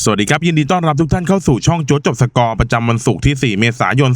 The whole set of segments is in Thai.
สวัสดีครับ ยินดีต้อนรับทุกท่านเข้าสู่ช่องโจ๊จบสกอร์ประจำวันศุกร์ที่ 4 เมษายน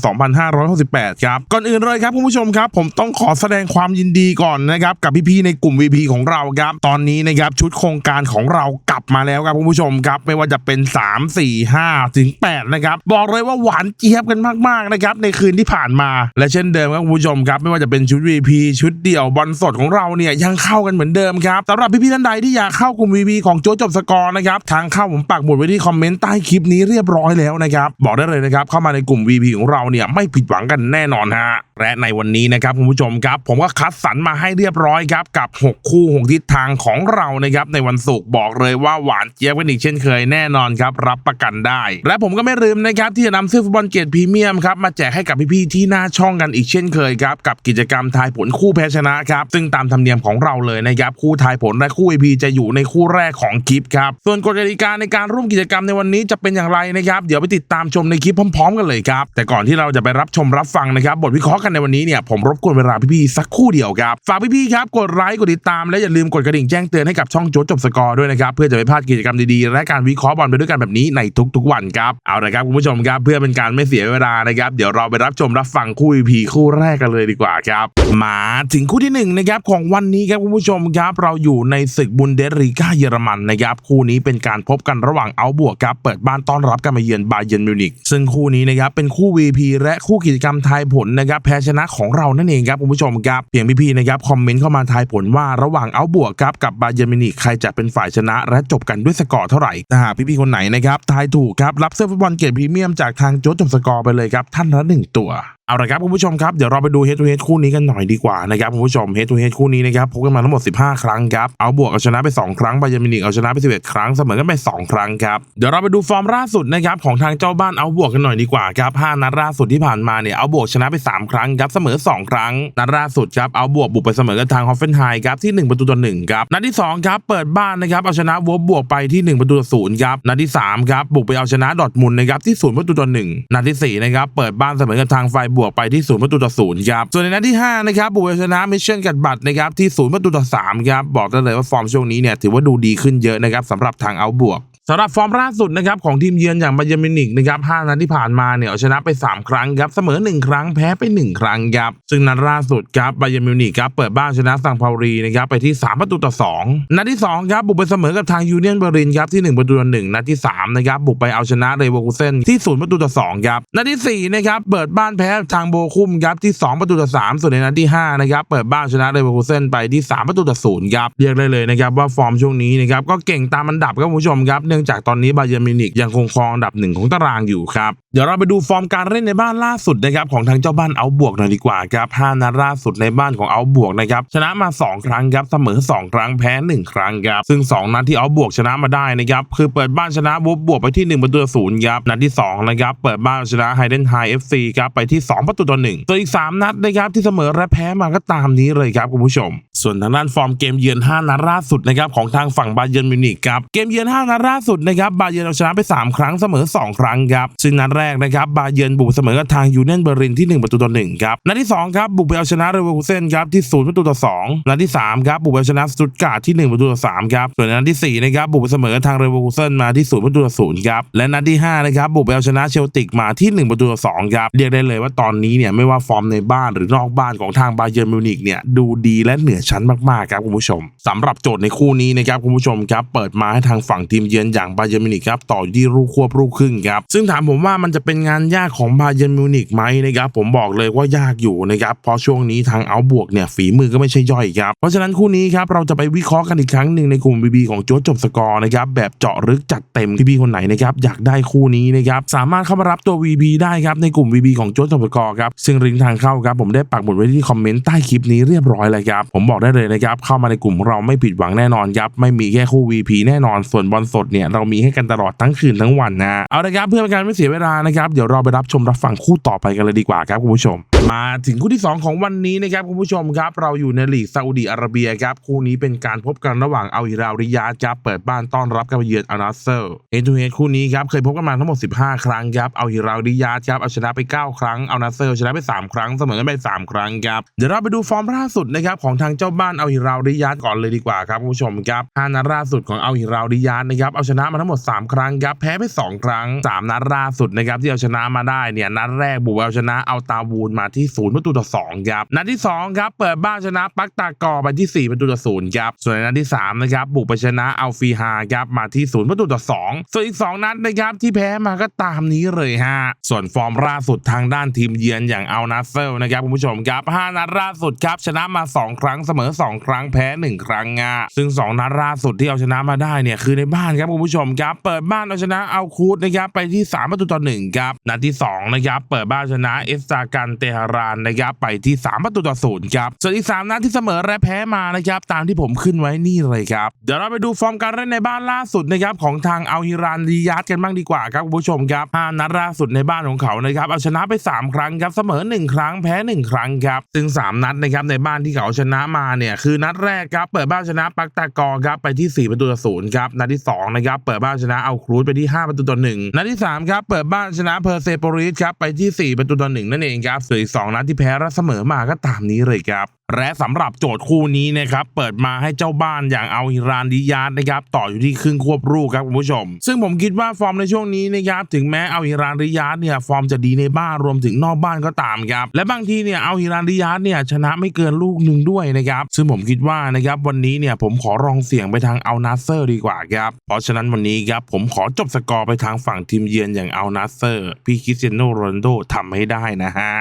2568 ครับ ก่อนอื่นเลยครับคุณผู้ชมครับ ผมต้องขอแสดงความยินดีก่อนนะครับ กับพี่ๆในกลุ่ม VP ของเราครับ ตอนนี้นะครับชุดโครงการของเรากลับมาแล้วครับคุณผู้ชมครับ ไม่ว่าจะเป็น 3 4 5 ถึง 8 นะครับ บอกเลยว่าหวานเจี๊ยบกันมากๆนะครับในคืนที่ผ่านมา และเช่นเดิมครับคุณผู้ชมครับ ไม่ว่าจะเป็นชุด VP ชุดเดี่ยวบอลสดของเราเนี่ยยังเข้ากันเหมือนเดิมครับสำหรับพี่ๆท่านใดที่อยากเข้ากลุ่ม VP ของโจ๊จบสกอร์นะครับทางเข้าผมปักหมุดไว้ที่คอมเมนต์ใต้คลิปนี้เรียบร้อยแล้วนะครับบอกได้เลยนะครับเข้ามาในกลุ่ม VP ของเราเนี่ยไม่ผิดหวังกันแน่นอนฮะและในวันนี้นะครับคุณผู้ชมครับผมก็คัดสรรมาให้เรียบร้อยครับกับ 6 คู่ 6 ทิศทางของเรานะครับในวันศุกร์บอกเลยว่าหวานเจี๊ยบกันอีกเช่นเคยแน่นอนครับรับประกันได้ และผมก็ไม่ลืมนะครับที่จะนำเสื้อฟุตบอลเกรดพรีเมียมครับมาแจกให้กับพี่ๆที่หน้าช่องกันอีกเช่นเคยครับกับกิจกรรมทายผลคู่แพ้ชนะครับซึ่งตามธรรมเนียมของเราเลยนะครับคู่ทายผลและคู่ EP จะอยู่ในคู่แรกของคลิปครับส่วนกฎกติกาในการร่วมกิิจกรรมในวันนี้จะเป็นอย่างไรนะครับ เดี๋ยวไปติดตามชมในคลิปพร้อม ๆ กันเลยครับ แต่ก่อนที่เราจะไปรับชมรับฟังนะครับ บทวิเคราะห์กันในวันนี้เนี่ยผมรบกวนเวลาพี่ๆสักคู่เดียวครับ ฝากพี่ๆครับกดไลค์กดติดตามและอย่าลืมกดกระดิ่งแจ้งเตือนให้กับช่องโจ๊จบสกอร์ด้วยนะครับเพื่อจะไม่พลาดกิจกรรมดีๆและการวิเคราะห์บอลไปด้วยกันแบบนี้ในทุก ๆ วันครับเอาละครับคุณผู้ชมครับเพื่อเป็นการไม่เสียเวลานะครับเดี๋ยวเราไปรับชมรับฟังคู่ EP คู่แรกกันเลยดีกว่าครับมาถึงคู่ที่หนึ่งนะครับของวันนี้ครับคุณผู้ชมครับเราอยู่ในศึกบุนเดสลีกาเยอรมันนะครับคู่นี้เป็นการพบกันระหว่างเอาบวกครับเปิดบ้านต้อนรับการมาเยือนบาเยิร์นมิวนิกซึ่งคู่นี้นะครับเป็นคู่ VP และคู่กิจกรรมทายผลนะครับแพ้ชนะของเรานั่นเองครับคุณผู้ชมครับเพียงพี่ๆนะครับคอมเมนต์เข้ามาทายผลว่าระหว่างเอาบวกครับกับบาเยิร์นมิวนิกใครจะเป็นฝ่ายชนะ และจบกันด้วยสกอร์เท่าไหร่ถ้าหากพี่ๆคนไหนนะครับทายถูกครับรับเสื้อฟุตบอลเกรดพรีเมียมจากทางโจ๊กจบสกอร์ไปเลยครับท่านละหนึ่งตัวเอาละครับคุณผู้ชมครับเดี๋ยวเราไปดู head to head คู่นี้กันหน่อยดีกว่านะครับคุณผู้ชม head to head คู่นี้นะครับพบกันมาทั้งหมด 15 ครั้งครับเอาบวกเอาชนะไป 2 ครั้งบายร์นมินิกเอาชนะไป 11 ครั้งเสมอกันไป 2 ครั้งครับเดี๋ยวเราไปดูฟอร์มล่าสุดนะครับของทางเจ้าบ้านเอาบวกกันหน่อยดีกว่าครับ5นัดล่าสุดที่ผ่านมาเนี่ยเอาบวกชนะไป 3 ครั้งครับเสมอ 2 ครั้งนัดล่าสุดครับเอาบวกบุกไปเสมอกับทางฮอฟเฟนไฮครับที่ 1 ประตูต่อ1ครับนัดที่2ครับเปิดบ้านนะครับเอาชนะวบบวกไปที่ 1 ประตูต่อ0ครับนัดที่3ครับบุกไปเอาชนะดอร์ทมุนนะครับที่0ประตูต่อ1นัดที่4นะครับเปิดบ้านเสมอกับทางไฟบวกไปที่ศูนย์ประตูต่อ0ครับส่วนในนัดที่5นะครับบุกไปเอาชนะมิชชั่นกัดบัตรนะครับที่ศูนย์ประตูต่อ3ครับบอกได้เลยว่าฟอร์มช่วงนี้เนี่ยถือว่าดูดีขึ้นเยอะนะครับสำหรับทางเอาบวก สำหรับฟอร์มล่าสุดนะครับของทีมเยือนอย่างบาเยร์นมินิกนะครับ5นัดที่ผ่านมาเนี่ยเอาชนะไป 3 ครั้งครับเสมอ 1 ครั้งแพ้ไป 1 ครั้งครับซึ่งนัดล่าสุดครับบาเยร์นมินิกครับเปิดบ้านชนะซังพารีนะครับไปที่ 3 ประตูต่อ 2 นัดที่2ครับบุกไปเสมอกับทางยูเนียนเบอรินครับที่ 1 ประตูต่อ1นัดที่3นะครับบุกไปเอาชนะเรเวอร์คูเซนที่ 0 ประตูต่อ2ครับนัดที่4นะครับเปิดบ้านแพ้ทางโบคุมครับที่ 2 ประตูต่อ3ส่วนในนัดที่5นะครับเปิดบ้านชนะเรเวอร์คูเซนไปที่ 3 ประตูต่อ0ครับเรียกได้เลยนะครับว่าฟอร์มช่วงนี้นะครับก็เก่งตามอันดับครับคุณผู้ชมครับนื่องจากตอนนี้บาเยร์นเยอร์มินิกยังคงครองอันดับหนึ่งของตารางอยู่ครับ เดี๋ยวเราไปดูฟอร์มการเล่นในบ้านล่าสุดนะครับของทางเจ้าบ้านเอาบวกหน่อยดีกว่าครับ5นัดล่าสุดในบ้านของเอาบวกนะครับชนะมา 2 ครั้งครับเสมอ 2 ครั้งแพ้ 1 ครั้งครับซึ่ง 2 นัดที่เอาบวกชนะมาได้นะครับคือเปิดบ้านชนะวบบวกไปที่1ประตูศูนย์ครับนัดที่2นะครับเปิดบ้านชนะไฮเดนไฮเอฟซีครับไปที่ 2 ประตูต่อ1ตัวอีก 3 นัดนะครับที่เสมอและแพ้มาก็ตามนี้เลยครับคุณผู้ชม ส่วนทางด้านฟอร์มเกมเยือน 5 นัดล่าสุดนะครับของทางฝั่งบาเยิร์นมิวนิกครับเกมเยือน 5 นัดล่าสุดนะครับบาเยิร์นเอาชนะไป 3 ครั้งเสมอ 2 ครั้งครับซึ่งนัดแรกนะครับบาเยิร์นบุกเสมอกับทางยูเนียนเบอร์ลินที่ 1 ประตูต่อ1ครับนัดที่2ครับบุกไปเอาชนะเรเวอร์คูเซนครับที่ 0 ประตูต่อ2นัดที่3ครับบุกไปเอาชนะสตุตการ์ดที่ 1 ประตูต่อ3ครับส่วนนัดที่4นะครับบุกไปเสมอกับทางเรเวอร์คูเซนมาที่ 0 ประตูต่อ0ครับและนัดที่5นะครับบุกไปเอาชนะเชลติกมาที่ 1 ประตูต่อ2ครับเรียกได้เลยว่าตอนนี้เนี่ยไม่ว่าฟอร์มในบ้านหรือนอกบ้านของทางบาเยิร์นมิวนิกเนี่ยดูดีและเหนือชั้นมากๆครับคุณผู้ชมสำหรับโจทย์ในคู่นี้นะครับคุณผู้ชมครับเปิดมาให้ทางฝั่งทีมเยือนอย่างบาเยิร์มิวนิกครับต่ออยู่ที่ลูกควบลูครึ่งครับซึ่งถามผมว่ามันจะเป็นงานยากของบาเยิร์มิวนิกไหมนะครับผมบอกเลยว่ายากอยู่นะครับเพราะช่วงนี้ทางเอาบวกเนี่ยฝีมือก็ไม่ใช่ย่อยครับเพราะฉะนั้นคู่นี้ครับเราจะไปวิเคราะห์กันอีกครั้งหนึ่งในกลุ่ม BB ของโจ๊จบสกอร์นะครับแบบเจาะลึกจัดเต็มพี่ๆคนไหนนะครับอยากได้คู่นี้นะครับสามารถเข้ามารับตัว VB ได้ครับในกลุ่ม VB ของโจ๊จบสกอร์ครับซึ่งลิงทางเข้าครับผมได้ปักหมุดไว้ที่คอมเมนต์ใต้คลิปนี้เรียบร้อยเลยครับผมบอกได้เลยนะครับเข้ามาในกลุ่มเราไม่ผิดหวังแน่นอนครับไม่มีแค่คู่ VP แน่นอนส่วนบอลสดเนี่ยเรามีให้กันตลอดทั้งคืนทั้งวันนะเอาละครับเพื่อเป็นการไม่เสียเวลานะครับเดี๋ยวเราไปรับชมรับฟังคู่ต่อไปกันเลยดีกว่าครับคุณผู้ชม มาถึงคู่ที่ 2 ของวันนี้นะครับคุณผู้ชมครับ เราอยู่ในลีกซาอุดีอาระเบียครับคู่นี้เป็นการพบกันระหว่างอัลฮิราริยาดครับเปิดบ้านต้อนรับการเยือนอานาเซอร์เฮทูเฮดคู่นี้ครับเคยพบกันมาทั้งหมด 15 ครั้งครับอัลฮิราริยาครับเอาชนะไป 9 ครั้งอานาเซอร์ชนะไป 3 ครั้งเสมอกันไป 3 ครั้งครับเดี๋ยวเราไปดูฟอร์มล่าสุดนะครับของทางเจ้าบ้านอัลฮิราริยาก่อนเลยดีกว่าครับคุณผู้ชมครับ5นัดล่าสุดของอัลฮิราริยานะครับเอาชนะมาทั้งหมด 3 ครั้งครับแพ้ไป 2 ครั้ง 3 นัดล่าสุดนะครับที่เอาชนะมาได้เนี่ยนัดแรกบุกเอาชนะเอาตาวูนมาที่0ประตูต่อ2ครับนัดที่2ครับเปิดบ้านชนะปักตากอไปที่ 4 ประตูต่อ0ครับส่วนในนัดที่3นะครับบุกไปชนะเอาฟีฮาครับมาที่ 0 ประตูต่อ2ส่วนอีก 2 นัดนะครับที่แพ้มาก็ตามนี้เลยฮะส่วนฟอร์มล่าสุดทางด้านทีมเยือนอย่างเอานาเซลนะครับคุณผู้ชมครับ 5 นัดล่าสุดครับชนะมา 2 ครั้งเสมอ 2 ครั้งแพ้ 1 ครั้งอะซึ่ง 2 นัดล่าสุดที่เอาชนะมาได้เนี่ยคือในบ้านครับคุณผู้ชมครับ เปิดบ้านเอาชนะเอาคูดนะครับไปที่3ประตูต่อ1ครับนัดที่2นะครับเปิดบ้านชนะเอสตากันเตหรานนะครับไปที่ 3 ประตูต่อ0ครับส่วนอีก3นัดที่เสมอและแพ้มานะครับตามที่ผมขึ้นไว้นี่เลยครับเดี๋ยวเราไปดูฟอร์มการเล่นในบ้านล่าสุดนะครับของทางอัลฮิรานริยาดกันบ้างดีกว่าครับคุณผู้ชมครับห้านัดล่าสุดในบ้านของเขานะครับเอาชนะไป 3 ครั้งครับเสมอ 1 ครั้งแพ้ 1 ครั้งครับซึ่ง 3 นัดนะครับในบ้านที่เขาชนะมาเนี่ยคือนัดแรกครับเปิดบ้านชนะปักตากอครับไปที่ 4 ประตูต่อศูนย์ครับนัดที่2นะครับเปิดบ้านชนะเอาครูดไปที่ 5 ประตูต่อหนึ่งนัดที่3ครับเปิดบ้านชนะเพอร์เซโปริสครับไปที่ 4 ประตูต่อหนั่นเองครับส่วนอีก2นัดที่แพ้และเสมอมาก็ตามนี้เลยครับและสำหรับโจทย์คู่นี้นะครับเปิดมาให้เจ้าบ้านอย่างเอาฮิรานดิยาดนะครับต่ออยู่ที่ครึ่งควบรูกครับคุณผู้ชม ซึ่งผมคิดว่าฟอร์มในช่วงนี้นะครับถึงแม้เอาฮิรานดิยาดเนี่ยฟอร์มจะดีในบ้านรวมถึงนอกบ้านก็ตามครับและบางทีเนี่ยเอาฮิรานดิยาดเนี่ยชนะไม่เกินลูกหนึ่งด้วยนะครับซึ่งผมคิดว่านะครับวันนี้เนี่ยผมขอลองเสียงไปทางเอานาเซอร์ดีกว่าครับเพราะฉะนั้นวันนี้ครับผมขอจบสกอร์ไปทางฝั่งทีมเยือนอย่างเอานาเซอร์พี่คริสเตียโนโรนโดทำให้ได้นะฮะ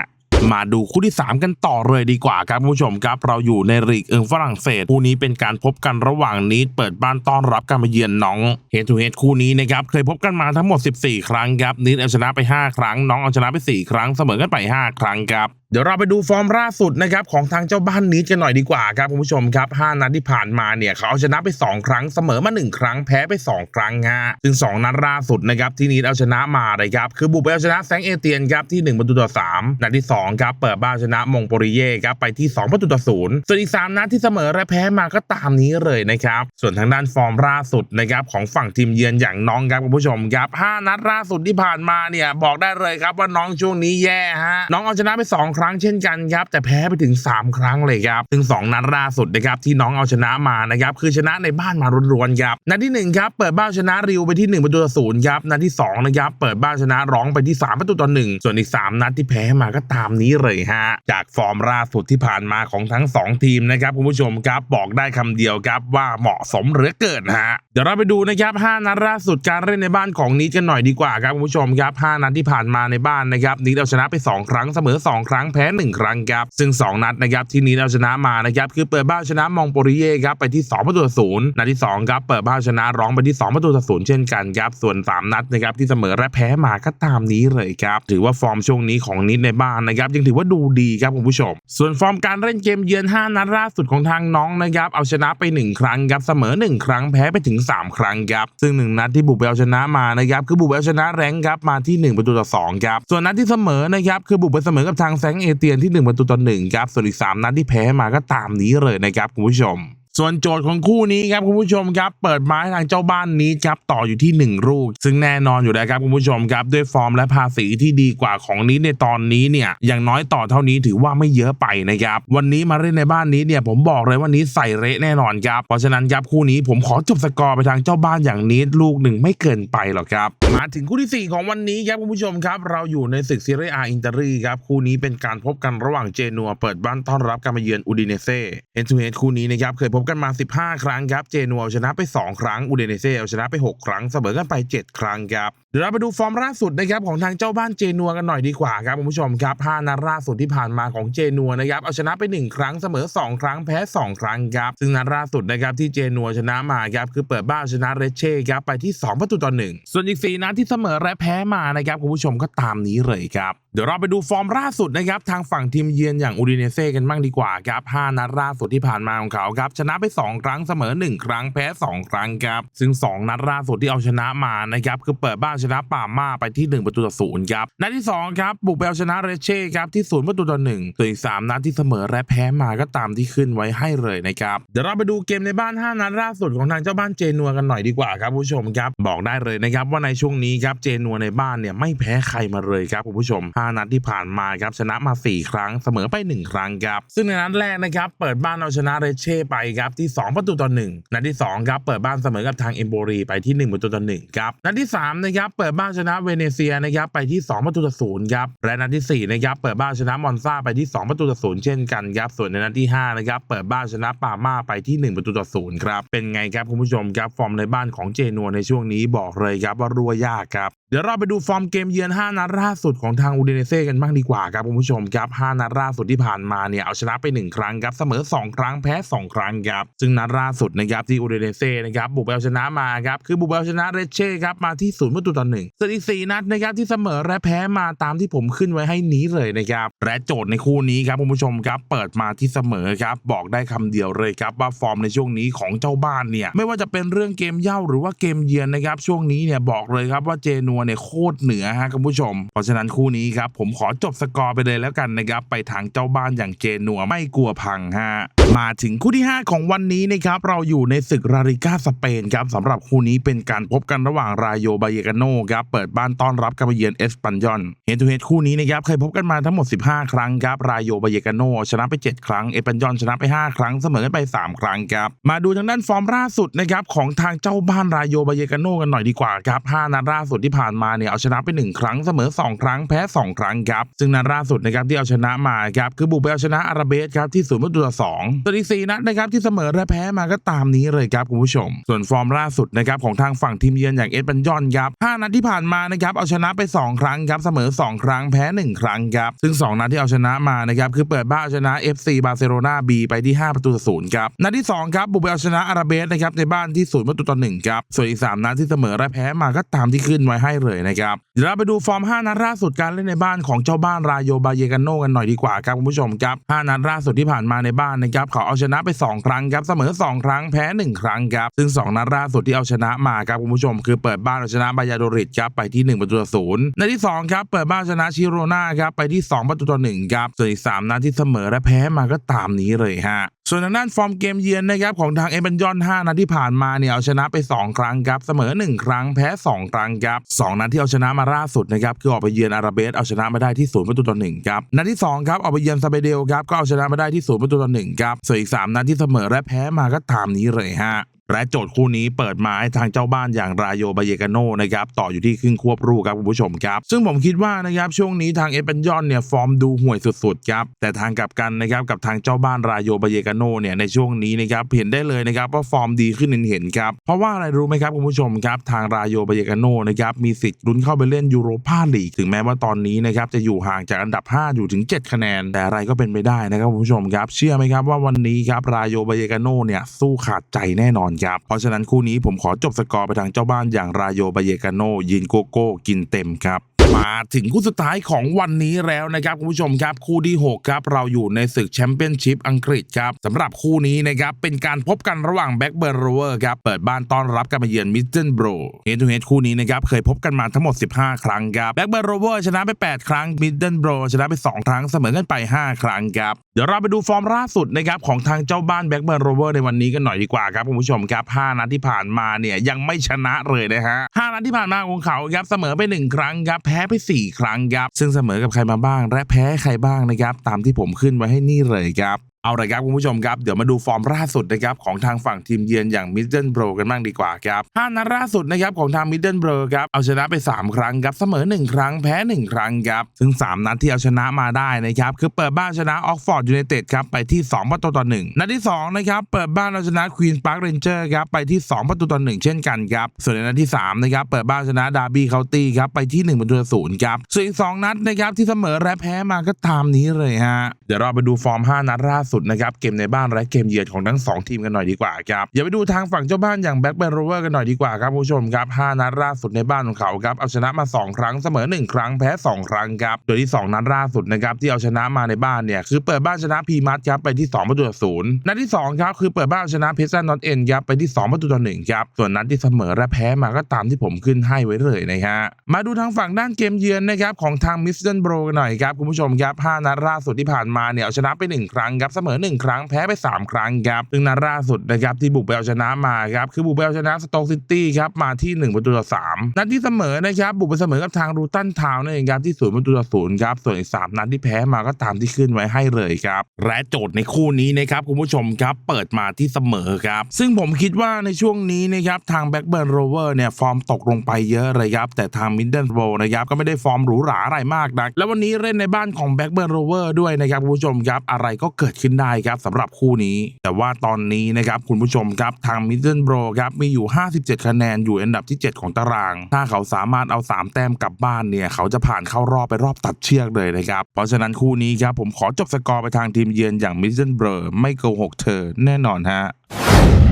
มาดูคู่ที่ 3 กันต่อเลยดีกว่าครับคุณผู้ชมครับ เราอยู่ในลีกเอิงฝรั่งเศสคู่นี้เป็นการพบกันระหว่างนีดเปิดบ้านต้อนรับการมาเยือนน้องเฮดทูเฮดคู่นี้นะครับเคยพบกันมาทั้งหมด 14 ครั้งครับนิดเอาชนะไป 5 ครั้ง น้องเอาชนะไป 4 ครั้งเสมอกันไป 5 ครั้งครับเดี๋ยวเราไปดูฟอร์มล่าสุดนะครับของทางเจ้าบ้านนีดกันหน่อยดีกว่าครับคุณผู้ชมครับ 5 นัดที่ผ่านมาเนี่ยเขาเอาชนะไป 2 ครั้งเสมอมา 1 ครั้งแพ้ไป 2 ครั้งฮะซึ่ง 2 นัดล่าสุดนะครับที่นีดเอาชนะมาเลยครับคือบุกไปเอาชนะแซงเอเตียนครับที่1ประตูต่อ3นัดที่ 2 ครับ เปิดบ้านชนะมงโปริเย่ครับไปที่ 2 ประตูต่อ0ส่วนอีก 3 นัดที่เสมอและแพ้มาก็ตามนี้เลยนะครับส่วนทางด้านฟอร์มล่าสุดนะครับของฝั่งทีมเยือนอย่างน้องครับคุณผู้ชมครับ5นัดล่าสุดที่ผ่านมาเนี่ยบอกได้เลยครับว่าน้องช่วงนี้แย่ฮะน้องเอาชนะไป 2ครั้งเช่นกันครับแต่แพ้ไปถึง 3 ครั้งเลยครับซึ่ง2นัดล่าสุดนะครับที่น้องเอาชนะมานะครับคือชนะในบ้านมาล้วนๆครับนัดที่1ครับเปิดบ้านชนะริวไปที่ 1 ประตูต่อศูนย์ครับนัดที่2นะครับเปิดบ้านชนะร้องไปที่ 3 ประตูต่อหนึ่งส่วนอีก 3 นัดที่แพ้มาก็ตามนี้เลยฮะจากฟอร์มล่าสุดที่ผ่านมาของทั้ง 2 ทีมนะครับคุณผู้ชมครับบอกได้คำเดียวครับว่าเหมาะสมเหลือเกินฮะเดี๋ยวเราไปดูนะครับ5นัดล่าสุดการเล่นในบ้านของนิดกันหน่อยดีกว่าครับคุณผู้ชมครับ5นัดที่ผ่านมาในบ้านนะครับนิดเอาชนะไป 2 ครั้งเสมอ 2 ครั้งแพ้ 1 ครั้งครับซึ่ง 2 นัดนะครับที่นิดเอาชนะมานะครับคือเปิดบ้านชนะมองโปริเย่ครับไปที่2ประตูศูนย์นัดที่2ครับเปิดบ้านชนะร้องไปที่2ประตูศูนย์เช่นกันครับส่วน 3 นัดนะครับที่เสมอและแพ้มาก็ตามนี้เลยครับถือว่าฟอร์มช่วงนี้ของนิดในบ้านนะครับยังถือว่าดูดีครับคุณผู้ชม ส่วนฟอร์มการเล่นเกมเยือน 5 นัดล่าสุดของทางน้องนะครับเอาชนะไป 1 ครั้งครับเสมอ 1 ครั้งแพ้ไปถึง 3 ครั้งครับซึ่ง 1 นัดที่บุกเอาชนะมานะครับคือบุกเอาชนะแรงครับมาที่ 1 ประตูต่อ2ครับส่วนนัดที่เสมอนะครับคือบุกไปเสมอกับทางแซงงเอเตียนที่1ประตูต่อหนึ่งครับส่วนอีก3นัดที่แพ้มาก็ตามนี้เลยนะครับคุณผู้ชม ส่วนโจทย์ของคู่นี้ครับคุณผู้ชมครับ เปิดมาให้ทางเจ้าบ้านนี้ครับต่ออยู่ที่ 1 ลูก ซึ่งแน่นอนอยู่แล้วครับคุณผู้ชมครับ ด้วยฟอร์มและภาษีที่ดีกว่าของนี้ในตอนนี้เนี่ยอย่างน้อยต่อเท่านี้ถือว่าไม่เยอะไปนะครับ วันนี้มาเล่นในบ้านนี้เนี่ยผมบอกเลยว่านี้ใส่เละแน่นอนครับ เพราะฉะนั้นครับคู่นี้ผมขอจบสกอร์ไปทางเจ้าบ้านอย่างนี้ลูกหนึ่งไม่เกินไปหรอกครับมาถึงคู่ที่ 4 ของวันนี้ครับคุณผู้ชมครับ เราอยู่ในศึกซีเรียอาอินเตอรีครับคู่นี้เป็นการพบกันระหว่างเจนัวเปิดบ้านต้อนรับการมาเยือนอูดิเนเซ่เฮนทูเฮดคู่นี้นะครับเคยพบกันมา 15 ครั้งครับ เจนัวเอาชนะไป 2 ครั้ง อูดิเนเซ่เอาชนะไป 6 ครั้ง เสมอกันไป 7 ครั้งครับ ดี๋ยวเราไปดูฟอร์มล่าสุดนะครับของทางเจ้าบ้านเจนัวกันหน่อยดีกว่าครับคุณผู้ชมครับ5นัดล่าสุดที่ผ่านมาของเจนัวนะครับเอาชนะไป 1 ครั้งเสมอ 2 ครั้งแพ้ 2 ครั้งครับซึ่งนัดล่าสุดนะครับที่เจนัวชนะมาครับคือเปิดบ้านชนะเรเช่ครับไปที่ 2 ประตูต่อ1ส่วนอีก 4นัดที่เสมอและแพ้มานะครับคุณผู้ชมก็ตามนี้เลยครับเดี๋ยวเราไปดูฟอร์มล่าสุดนะครับทางฝั่งทีมเยือนอย่างอูดิเนเซ่กันบ้างดีกว่าครับ5นัดล่าสุดที่ผ่านมาของเขาครับชนะไป 2 ครั้งเสมอ 1 ครั้งแพ้ 2 ครั้งครับซึ่ง 2 นัดล่าสุดที่เอาชนะมานะครับคือเปิดบ้านชนะป่าม่าไปที่ 1 ประตูต่อศูนย์ครับนัดที่2ครับบุกไปเอาชนะเรเช่ครับที่ศูนย์ประตูต่อหนึ่งส่วนอีก3นัดที่เสมอและแพ้มาก็ตามที่ขึ้นไว้ให้เลยนะครับเดี๋ยวเราไปดูเกมในบ้าน 5 นัดล่าสุดของทางเจ้าบ้านเจนัวกันหน่อยดีกว่าครับผู้ชมครับบอกได้เลยนะครับว่าในช่วงนี้ครับเจนัวในบ้านเนี่ยไม่แพ้ใครมาเลยครับคุณผู้ชม 5 นัดที่ผ่านมาครับชนะมา 4 ครั้งเสมอไป 1 ครั้งครับซึ่งในนัดแรกนะครับเปิดบ้านเอาชนะเรเช่ไปครับที่ 2 ประตูต่อ1นัดที่2ครับเปิดบ้านเสมอกับทางเอมโบรีไปที่ 1 ประตูต่อ1ครับนัดที่3นะครับเปิดบ้านชนะเวเนเซียนะครับไปที่ 2 ประตูต่อ0ครับและนัดที่4นะครับเปิดบ้านชนะมอนซาไปที่ 2 ประตูต่อ0เช่นกันครับส่วนในนัดที่5นะครับเปิดบ้านชนะปาม่าไปที่ 1 ประตูต่อ0ครับเป็นไงครับคุณผู้ชมครับฟอร์มในบ้านของเจนัวในช่วงนี้บอกเลยครับว่ารัวยากครับเดี๋ยวเราไปดูฟอร์มเกมเยือน 5 นัดล่าสุดของทางอูเดเนเซ่กันบ้างดีกว่าครับคุณผู้ชมครับ 5 นัดล่าสุดที่ผ่านมาเนี่ยเอาชนะไป 1 ครั้งครับเสมอ 2 ครั้งแพ้ 2 ครั้งครับซึ่งนัดล่าสุดนะครับที่อูเดเนเซ่นะครับบุกไปเอาชนะมาครับคือบุกไปเอาชนะเรเช่ครับมาที่ศูนย์ประตูต่อหนึ่งส่วนอีก4นัดนะครับที่เสมอและแพ้มาตามที่ผมขึ้นไว้ให้นี้เลยนะครับและโจทย์ในคู่นี้ครับคุณผู้ชมครับเปิดมาที่เสมอครับบอกได้คำเดียวเลยครับว่าฟอร์มในช่วงนี้ของเจ้าบ้านเนี่ยไม่ว่าจะเป็นเรื่องเกมเย่าหรือว่าเกมเยือนนะครับช่วงนี้เนี่ยบอกเลยครับว่าเจนัวเนี่ยโคตรเหนือฮะคุณผู้ชม เพราะฉะนั้นคู่นี้ครับผมขอจบสกอร์ไปเลยแล้วกันนะครับไปทางเจ้าบ้านอย่างเจนัวไม่กลัวพังฮะมาถึงคู่ที่ 5 ของวันนี้นะครับเราอยู่ในศึกราริก้าสเปนครับสำหรับคู่นี้เป็นการพบกันระหว่างรายโยบาเยกาโนครับเปิดบ้านต้อนรับกับเยือนเอสปันยอนเฮดทูเฮดคู่นี้นะครับเคยพบกันมาทั้งหมด 15 ครั้งครับรายโยบาเยกาโนชนะไป 7 ครั้งเอสปันยอนชนะไป 5 ครั้งเสมอกันไป 3 ครั้งครับมาดูทางด้านฟอร์มล่าสุดนะครับของทางเจ้าบ้านรายโยบาเยกาโนกันหน่อยดีกว่าครับ5นัดล่าสุดที่ผ่านมาเนี่ยเอาชนะไป 1 ครั้งเสมอ 2 ครั้งแพ้ 2 ครั้งครับซึ่งนัดล่าสุดนะครับที่เอาชนะมาครับคือบุกไปเอาชนะอาราเบสครับที่ศูนย์ประตูต่อสองส่วนอีก4นัดนะครับที่เสมอและแพ้มาก็ตามนี้เลยครับคุณผู้ชม ส่วนฟอร์มล่าสุดนะครับของทางฝั่งทีมเยือนอย่างเอสปันยอนครับ5 นัดที่ผ่านมานะครับเอาชนะไป 2 ครั้งครับเสมอ 2 ครั้งแพ้ 1 ครั้งครับซึ่ง 2 นัดที่เอาชนะมานะครับคือเปิดบ้านเอาชนะ FC บาร์เซโลนาบีไปที่ 5 ประตูต่อศูนย์ครับนัดที่2ครับบุกไปเอาชนะอาราเบสนะครับในบ้านที่ศูนย์ประตูต่อหนึ่งครับส่วนอีก 3 นัดที่เสมอและแพ้มาก็ตามที่ขึ้นไว้ให้เลยนะครับเดี๋ยวเราไปดูฟอร์ม 5 นัดล่าสุดการเล่นในบ้านของเจ้าบ้านรายโยบาเยกาโนกันหน่อยดีกว่าครับคุณผู้ชมครับ5นัดล่าสุดที่ผ่านมาในบ้านนะครับเขาเอาชนะไป 2 ครั้งครับเสมอ 2 ครั้งแพ้ 1 ครั้งครับซึ่ง 2 นัดล่าสุดที่เอาชนะมาครับคุณผู้ชมคือเปิดบ้านเอาชนะบายาโดริดครับไปที่ 1 ประตูต่อศูนย์นัดที่2ครับเปิดบ้านชนะชิโรนาครับไปที่ 2 ประตูต่อ1ครับส่วนอีก3นัดที่เสมอและแพ้มาก็ตามนี้เลยฮะส่วนทางด้านฟอร์มเกมเยือนนะครับของทางเอเบนยอน5นัดที่ผ่านมาเนี่ยเอาชนะไป 2 ครั้งครับเสมอ 1 ครั้งแพ้ 2 ครั้งครับ2นัดที่เอาชนะมาล่าสุดนะครับคือออกไปเยือนอาราเบสเอาชนะมาได้ที่0ประตูต่อ1ครับนัดที่2ครับออกไปเยือนซาเบเดลครับก็เอาชนะมาได้ที่0ประตูต่อ1ครับส่วนอีก3นัดที่เสมอและแพ้มาก็ตามนี้เลยฮะ และโจทย์คู่นี้เปิดมาให้ทางเจ้าบ้านอย่างรายโยบาเยกาโนนะครับต่ออยู่ที่ครึ่งควบรูครับคุณผู้ชมครับ ซึ่งผมคิดว่านะครับช่วงนี้ทางเอเปนยอนเนี่ยฟอร์มดูห่วยสุดๆครับแต่ทางกลับกันนะครับกับทางเจ้าบ้านรายโยบาเยกาโนเนี่ยในช่วงนี้นะครับเห็นได้เลยนะครับว่าฟอร์มดีขึ้นเห็นครับเพราะว่าอะไรรู้ไหมครับคุณผู้ชมครับทางรายโยบาเยกาโนนะครับมีสิทธิ์ลุ้นเข้าไปเล่นยูโรปาลีกถึงแม้ว่าตอนนี้นะครับจะอยู่ห่างจากอันดับ 5 อยู่ถึง 7 คะแนน แต่อะไรก็เป็นไปได้นะครับคุณผู้ชมครับเชื่อไหมครับว่าวันนี้ครับรายโยบาเยกาโนเนี่ยสู้ขาดใจแน่นอนครับ เพราะฉะนั้นคู่นี้ผมขอจบสกอร์ไปทางเจ้าบ้านอย่างรายโยบาเยกาโนยินโกโก้กินเต็มครับมาถึงคู่สุดท้ายของวันนี้แล้วนะครับคุณผู้ชมครับคู่ที่ 6 ครับ เราอยู่ในศึกแชมเปี้ยนชิพอังกฤษครับสำหรับคู่นี้นะครับ เป็นการพบกันระหว่างแบ็กเบิร์นโรเวอร์ครับ เปิดบ้านต้อนรับการมาเยือนมิดเดิลโบรเฮดทูเฮดคู่นี้นะครับ เคยพบกันมาทั้งหมด 15 ครั้งครับแบ็กเบิร์นโรเวอร์ชนะไป 8 ครั้งมิดเดิลโบรชนะไป 2 ครั้งเสมอกันไป 5 ครั้งครับเดี๋ยวเราไปดูฟอร์มล่าสุดนะครับของทางเจ้าบ้านแบ็กเบิร์นโรเวอร์ในวันนี้กันหน่อยดีกว่าครับคุณผู้ชมครับ 5 นัดที่ผ่านมาเนี่ยยังไม่ชนะเลยนะฮะ5นัดที่ผ่านมาของเขาครับเสมอไป 1 ครั้งครับแพ้ไป 4 ครั้งครับซึ่งเสมอกับใครมาบ้าง และแพ้ใครบ้างนะครับตามที่ผมขึ้นไว้ให้นี่เลยครับ เอาละครับคุณผู้ชมครับเดี๋ยวมาดูฟอร์มล่าสุดนะครับของทางฝั่งทีมเยือนอย่างมิดเดิลโบรกันบ้างดีกว่าครับห้านัดล่าสุดนะครับของทางมิดเดิลโบรครับเอาชนะไป 3 ครั้งครับเสมอ 1 ครั้งแพ้ 1 ครั้งครับซึ่ง 3 นัดที่เอาชนะมาได้นะครับคือเปิดบ้านชนะออกฟอร์ดยูไนเต็ดครับไปที่ 2 ประตูต่อ 1 นัดที่2นะครับเปิดบ้านเอาชนะควีนพาร์คเรนเจอร์ครับไปที่ 2 ประตูต่อ 1 เช่นกันครับส่วนในนัดที่3นะครับเปิดบ้านชนะดาร์บี้เคาน์ตี้ครับไปที่1ประตูต่อศูนย์ครับส่วนอีก2นัดนะครับที่เสมอและแพ้มาก็ตามนี้เลยฮะเดี๋ยวเราไปดูฟอร์ม 5 นัดล่าสุดสุดนะครับเกมในบ้านและเกมเยือนของทั้งสองทีมกันหน่อยดีกว่าครับอย่าไปดูทางฝั่งเจ้าบ้านอย่างแบ็กแบนโรเวอร์กันหน่อยดีกว่าครับผู้ชมครับห้านัดล่าสุดในบ้านของเขาครับเอาชนะมา 2 ครั้งเสมอ 1 ครั้งแพ้ 2 ครั้งครับโดยที่ 2 นัดล่าสุดนะครับที่เอาชนะมาในบ้านเนี่ยคือเปิดบ้านชนะพีมัดครับไปที่2ประตูต่อศูนย์นัดที่2ครับคือเปิดบ้านชนะเพชรนอตเอ็นครับไปที่ 2 ประตูต่อหนึ่งครับส่วนนัดที่เสมอและแพ้มาก็ตามที่ผมขึ้นให้ไว้เลยนะฮะมาดูทางฝั่งด้านเกมเยือนนะครับของทางมิสเตอร์โบรกันหน่อยครับคุณผู้ชมครับห้านัดล่าสุดที่ผ่านมาเนี่ยเอาชนะไป 1 ครั้งครับเสมอ 1 ครั้งแพ้ไป 3 ครั้งครับซึ่งนัดล่าสุดนะครับที่บุกไปเอาชนะมาครับคือบุกไปเอาชนะสโต๊กซิตี้ครับมาที่ 1 ประตูต่อ3นัดที่เสมอนะครับบุกไปเสมอกับทางรูตันทาวน์นั่นเองครับที่ศูนย์ประตูต่อศูนย์ครับส่วนอีก3นัดที่แพ้มาก็ตามที่ขึ้นไว้ให้เลยครับและโจทย์ในคู่นี้นะครับคุณผู้ชมครับเปิดมาที่เสมอครับ ซึ่งผมคิดว่าในช่วงนี้นะครับทางแบ็กเบิร์นโรเวอร์เนี่ยฟอร์มตกลงไปเยอะเลยครับแต่ทางมิดเดิลโบนะครับก็ไม่ได้ฟอร์มหรูหราอะไรมากนักแล้ววันนี้เล่นในบ้านของแบ็กเบิร์นโรเวอร์ด้วยนะครับคุณผู้ชมครับอะไรก็เกิดขึ้นได้ครับสำหรับคู่นี้ แต่ว่าตอนนี้นะครับคุณผู้ชมครับทางมิดเดิลโบรครับมีอยู่ 57 คะแนนอยู่อันดับที่ 7 ของตาราง ถ้าเขาสามารถเอา 3 แต้มกลับบ้านเนี่ย เขาจะผ่านเข้ารอบไปรอบตัดเชือกเลยนะครับ เพราะฉะนั้นคู่นี้ครับผมขอจบสกอร์ไปทางทีมเยือนอย่างมิดเดิลโบรไม่โกหกเธอแน่นอนฮะ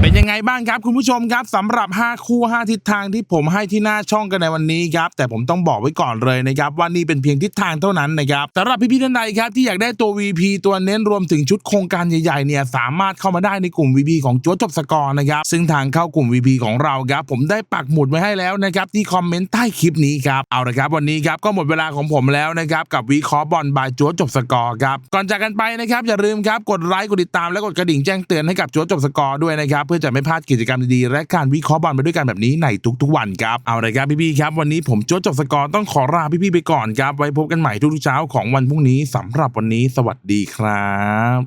เป็นยังไงบ้างครับคุณผู้ชมครับสำหรับ 5 คู่ 5 ทิศทางที่ผมให้ที่หน้าช่องกันในวันนี้ครับแต่ผมต้องบอกไว้ก่อนเลยนะครับว่านี่เป็นเพียงทิศทางเท่านั้นนะครับสำหรับพี่ๆท่านใดครับที่อยากได้ตัว VP ตัวเน้นรวมถึงชุดโครงการใหญ่ๆเนี่ยสามารถเข้ามาได้ในกลุ่ม VP ของจ๊กจบสกอร์นะครับซึ่งทางเข้ากลุ่ม VP ของเราครับผมได้ปักหมุดไว้ให้แล้วนะครับที่คอมเมนต์ใต้คลิปนี้ครับเอาละครับวันนี้ครับก็หมดเวลาของผมแล้วนะครับกับวิเคราะห์บอลบายจ๊กจบสกอร์ครับก่อนจากกันไปนะครับอย่าลืมครับกดไลค์กดติดตามและกดกระดิ่งแจ้งเตือนให้กับจ๊กจบสกอร์ด้วยนะครับพื่อจะไม่พลาดกิจกรรมดีๆและการวิเคราะห์บอลไปด้วยกันแบบนี้ในทุกๆวันครับเอาละครับพี่ๆครับ วันนี้ผมโจ๊จบสกอร์ต้องขอลาพี่ๆไปก่อนครับ ไว้พบกันใหม่ทุกๆเช้าของวันพรุ่งนี้สำหรับวันนี้สวัสดีครับ